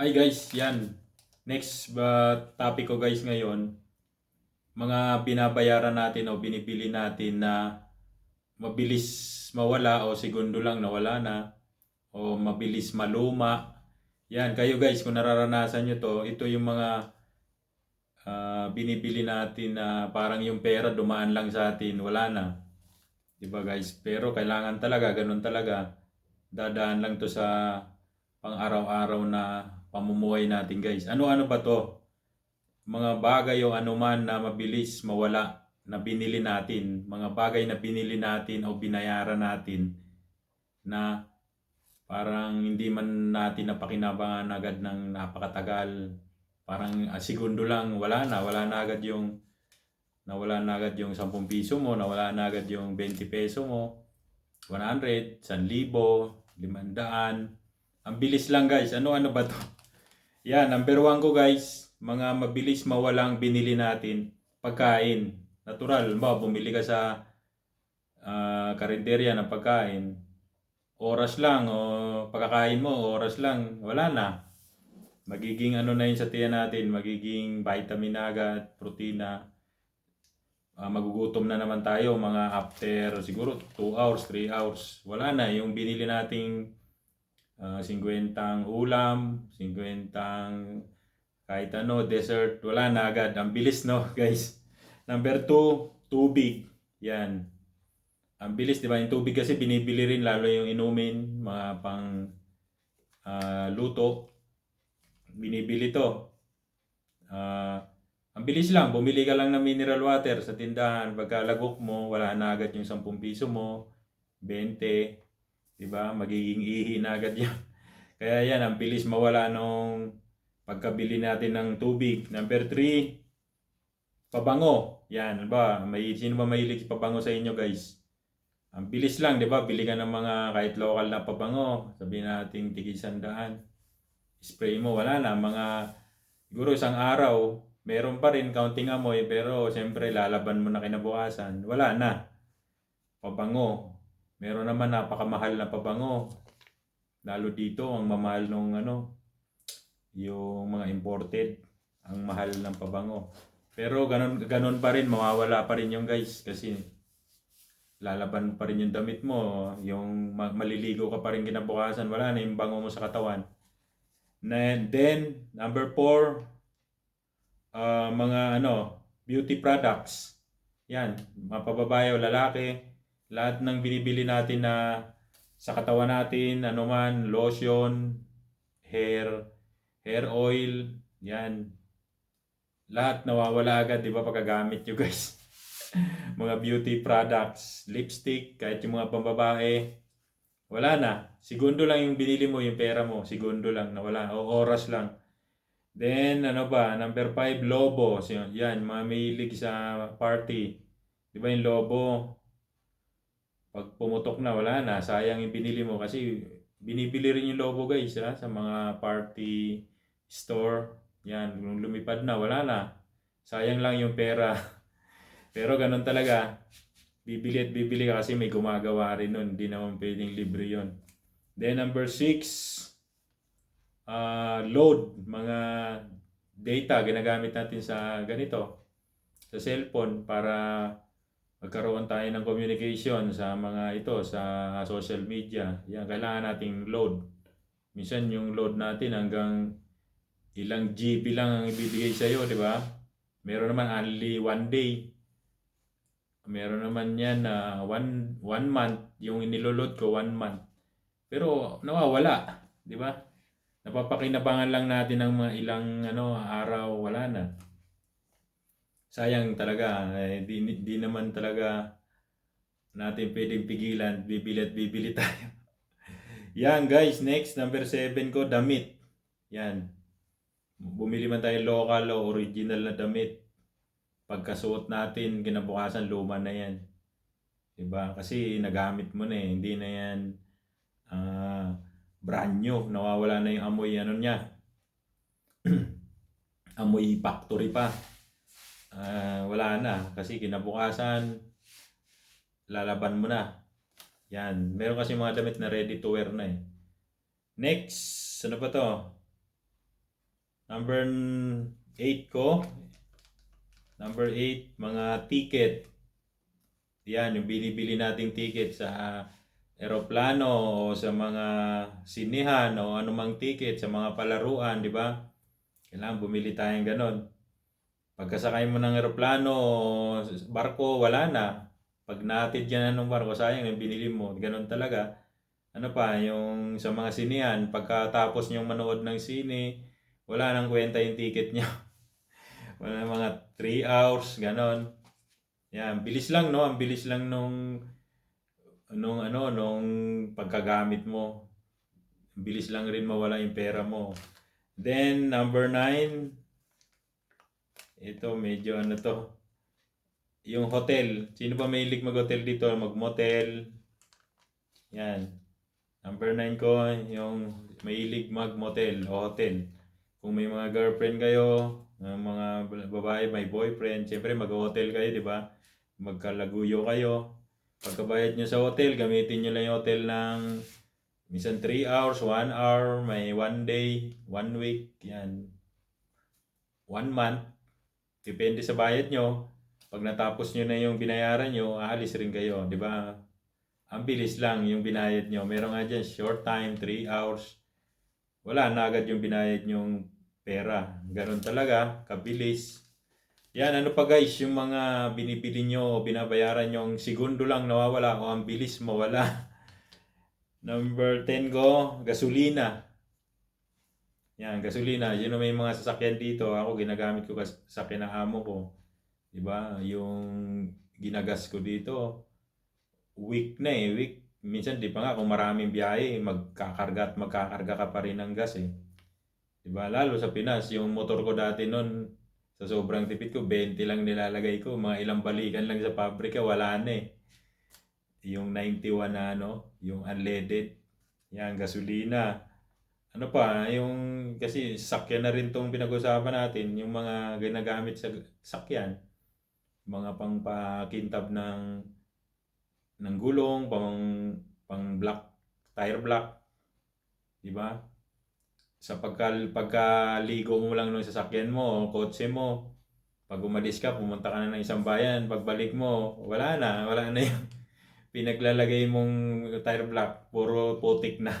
Hi guys, yan. Next uh, topic ko guys ngayon, mga binabayaran natin o binibili natin na mabilis mawala o segundo lang nawala na o mabilis maluma. Yan, kayo guys, kung nararanasan nyo to, ito yung mga ah, binibili natin na parang yung pera dumaan lang sa atin, wala na. 'Di ba guys? Pero kailangan talaga, ganun talaga. Dadaan lang to sa pang-araw-araw na pamumuhay natin guys. Ano-ano ba to? Mga bagay o anuman na mabilis mawala na binili natin. Mga bagay na binili natin o binayaran natin na parang hindi man natin napakinabangan agad ng napakatagal. Parang ah, segundo lang, wala na. Wala na agad yung nawala na agad yung 10 piso mo, nawala na agad yung 20 peso mo, 100, 1,000, 500. Ang bilis lang guys. Ano-ano ba to? Yan, number one ko guys, mga mabilis mawalang binili natin, pagkain. Natural, ba, bumili ka sa ah, karinderya ng pagkain, oras lang o pagkakain mo, oras lang, wala na. Magiging ano na yun sa tiyan natin, magiging vitamin agad, protina. Ah, magugutom na naman tayo mga after siguro 2 hours, 3 hours. Wala na yung binili nating ah, 50 ang ulam, 50 ang kahit ano, dessert, wala na agad. Ang bilis no, guys. Number 2, tubig. Yan. Ang bilis, di ba? Yung tubig kasi binibili rin lalo yung inumin, mga pang ah, luto. Binibili to. Ah, ang bilis lang, bumili ka lang ng mineral water sa tindahan. Pagka lagok mo, wala na agad yung 10 piso mo, 20, di ba? Magiging ihi na agad yan. Kaya yan, ang bilis mawala nung pagkabili natin ng tubig. Number 3, pabango. Yan, ba? May, sino ba mahilig sa pabango sa inyo guys? Ang bilis lang, di ba? Bili ka ng mga kahit local na pabango. Sabihin natin tigisandaan. Spray mo, wala na. Mga, siguro isang araw, meron pa rin counting amoy, pero siyempre lalaban mo na kinabukasan. Wala na. Pabango. Meron naman napakamahal na pabango. Lalo dito, ang mamahal nung ano, yung mga imported, ang mahal ng pabango. Pero ganun, ganun pa rin, mawawala pa rin yung guys kasi lalaban pa rin yung damit mo, yung ma- maliligo ka pa rin kinabukasan, wala na yung bango mo sa katawan. And then, number four, ah, mga ano, beauty products. Yan, mga pababae o lalaki, lahat ng binibili natin na sa katawan natin, ano man, lotion, hair, hair oil, yan. Lahat nawawala agad, di ba, pagkagamit nyo guys. mga beauty products, lipstick, kahit yung mga pambabae, wala na. Segundo lang yung binili mo, yung pera mo. Segundo lang, nawala. O oras lang. Then, ano ba, number 5, lobo. So, yan, mga mahilig sa party. Di ba yung lobo? Pag pumutok na, wala na. Sayang yung binili mo kasi binibili rin yung lobo guys ha, sa mga party store. Yan, nung lumipad na, wala na. Sayang lang yung pera. Pero ganun talaga. Bibili at bibili ka kasi may gumagawa rin nun. Hindi naman pwedeng libre yon. Then number 6, ah load. Mga data ginagamit natin sa ganito. Sa cellphone para magkaroon tayo ng communication sa mga ito, sa social media. Yan, kailangan nating load. Minsan yung load natin hanggang ilang GB lang ang ibibigay sa'yo, di ba? Meron naman only one day. Meron naman yan na one, one month, yung iniloload ko one month. Pero nawawala, di ba? Napapakinabangan lang natin ng mga ilang ano, araw, wala na. Sayang talaga, eh, di, di naman talaga natin pwedeng pigilan, bibili at bibili tayo. Yan guys, next, number 7 ko, damit. Yan. Bumili man tayo local o original na damit. Pagkasuot natin, kinabukasan luma na yan. 'Di ba? Kasi nagamit mo na eh, hindi na yan ah, brand new, nawawala na yung amoy ano niya. amoy factory pa. Ah, wala na kasi kinabukasan lalaban mo na. Yan, meron kasi mga damit na ready to wear na eh. Next, ano ba to? Number 8 ko. Number 8, mga ticket. Yan, yung binibili nating ticket sa eroplano o sa mga sinihan o anumang ticket sa mga palaruan, di ba? Kailangan bumili tayong ganon. Pagkasakay mo ng eroplano barko, wala na. Pag natin dyan ng barko, sayang yung binili mo. Ganon talaga. Ano pa, yung sa mga sinihan, pagkatapos niyong manood ng sine, wala nang kwenta yung ticket niya. wala mga 3 hours, ganon. Yan, bilis lang no, ang bilis lang nung nung ano, nung pagkagamit mo. Bilis lang rin mawala yung pera mo. Then number 9, ito medyo ano to. Yung hotel. Sino ba mahilig mag-hotel dito? Mag-motel. Yan. Number 9 ko, yung mahilig mag-motel o hotel. Kung may mga girlfriend kayo, mga babae, may boyfriend, siyempre mag-hotel kayo, di ba? Magkalaguyo kayo. Pagkabayad nyo sa hotel, gamitin nyo lang yung hotel ng minsan 3 hours, 1 hour, may 1 day, 1 week, yan. 1 month. Depende sa bayad nyo. Pag natapos nyo na yung binayaran nyo, aalis rin kayo, di ba? Ang bilis lang yung binayad nyo. Meron nga dyan, short time, 3 hours. Wala na agad yung binayad nyong pera. Ganon talaga, kabilis. Yan, ano pa guys, yung mga binibili nyo o binabayaran yung segundo lang nawawala o ang bilis mawala. Number 10 ko, gasolina. Yan, gasolina. Yun may mga sasakyan dito. Ako, ginagamit ko sasakyan ng amo ko. Diba? Yung ginagas ko dito, week na eh, week. Minsan di pa nga kung maraming biyahe, magkakarga at magkakarga ka pa rin ng gas eh. Diba? Lalo sa Pinas, yung motor ko dati noon, sa sobrang tipid ko, 20 lang nilalagay ko. Mga ilang balikan lang sa pabrika, wala na eh. Yung 91 na ano, yung unleaded, yan, gasolina. Ano pa, yung, kasi sakyan na rin tong pinag-usapan natin, yung mga ginagamit sa sakyan, mga pangpakintab ng ng gulong, pang pang block, tire block, di ba? Sa pagka, pagkaligo mo lang ng sasakyan mo, kotse mo, pag umalis ka, pumunta ka na ng isang bayan, pagbalik mo, wala na, wala na yung pinaglalagay mong tire block, puro putik na.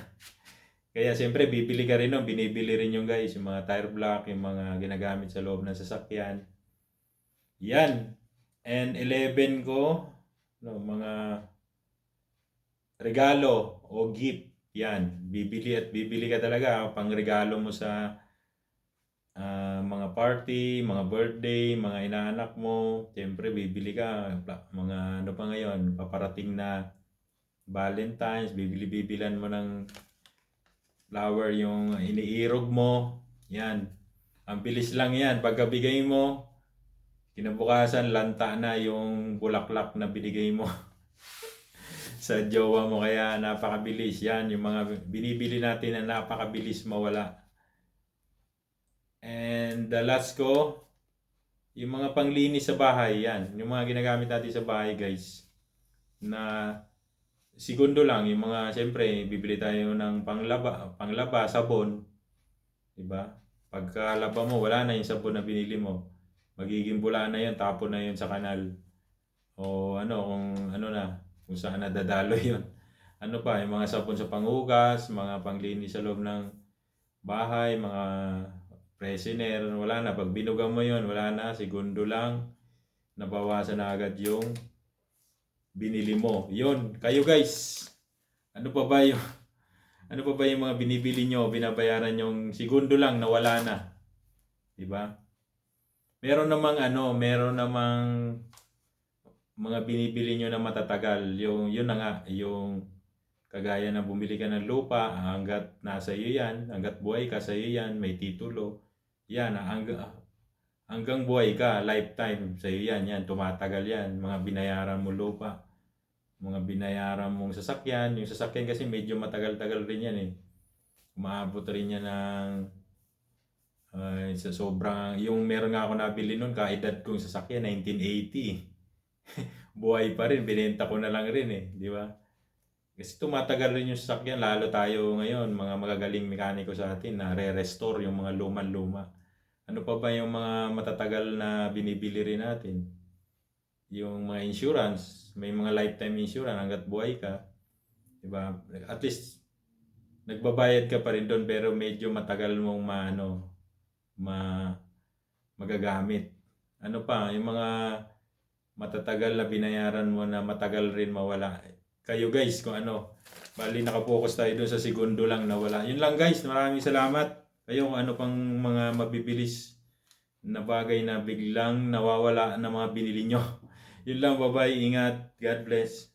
Kaya siyempre, bibili ka rin nun, binibili rin yung guys, yung mga tire block, yung mga ginagamit sa loob ng sasakyan. Yan. And 11 ko, no, mga regalo o gift. Yan, bibili at bibili ka talaga pang regalo mo sa ah, mga party, mga birthday, mga inaanak mo. Siyempre, bibili ka. Mga ano pa ngayon, paparating na Valentine's, bibili-bibilan mo ng flower yung iniirog mo. Yan. Ang bilis lang yan. Pagkabigay mo, kinabukasan, lanta na yung bulaklak na binigay mo sa jowa mo. Kaya napakabilis. Yan, yung mga binibili natin na napakabilis mawala. And the last ko, yung mga panglinis sa bahay, yan. Yung mga ginagamit natin sa bahay, guys. Na segundo lang, yung mga, siyempre, bibili tayo ng panglaba, panglaba, sabon. Diba? Pagkalaba mo, wala na yung sabon na binili mo. Magiging bula na yun, tapon na yun sa kanal. O ano, kung ano na, kung saan nadadalo yun. Ano pa, yung mga sabon sa panghugas, mga panglinis sa loob ng bahay, mga freshener, wala na. Pag binugang mo yun, wala na, segundo lang. Nabawasan na agad yung binili mo. Yun, kayo guys, ano pa ba yung, ano pa ba yung mga binibili nyo, binabayaran yung segundo lang, nawala na. Diba? Meron namang ano, meron namang mga binibili nyo na matatagal. Yung, yun na nga, yung kagaya na bumili ka ng lupa, hanggat nasa iyo yan, hanggat buhay ka sa iyo yan, may titulo. Yan, hanggang, hanggang buhay ka, lifetime sa iyo yan, yan, tumatagal yan. Mga binayaran mo lupa, mga binayaran mong sasakyan. Yung sasakyan kasi medyo matagal-tagal rin yan eh. Umaabot rin yan ng ay, sa sobrang, yung meron nga ako nabili nun, kaedad kong sasakyan, 1980. Buhay pa rin, binenta ko na lang rin eh, di ba? Kasi tumatagal rin yung sasakyan, lalo tayo ngayon, mga magagaling mekaniko sa atin, na re-restore yung mga luman-luma. Ano pa ba yung mga matatagal na binibili rin natin? Yung mga insurance, may mga lifetime insurance hanggat buhay ka. 'Di ba? At least nagbabayad ka pa rin doon pero medyo matagal mong maano ma magagamit. Ano pa, yung mga matatagal na binayaran mo na matagal rin mawala. Kayo guys, kung ano, bali nakapokus tayo doon sa segundo lang nawala. Yun lang guys, maraming salamat. Kayo ano pang mga mabibilis na bagay na biglang nawawala na mga binili nyo. Yun lang, bye-bye. Ingat. God bless.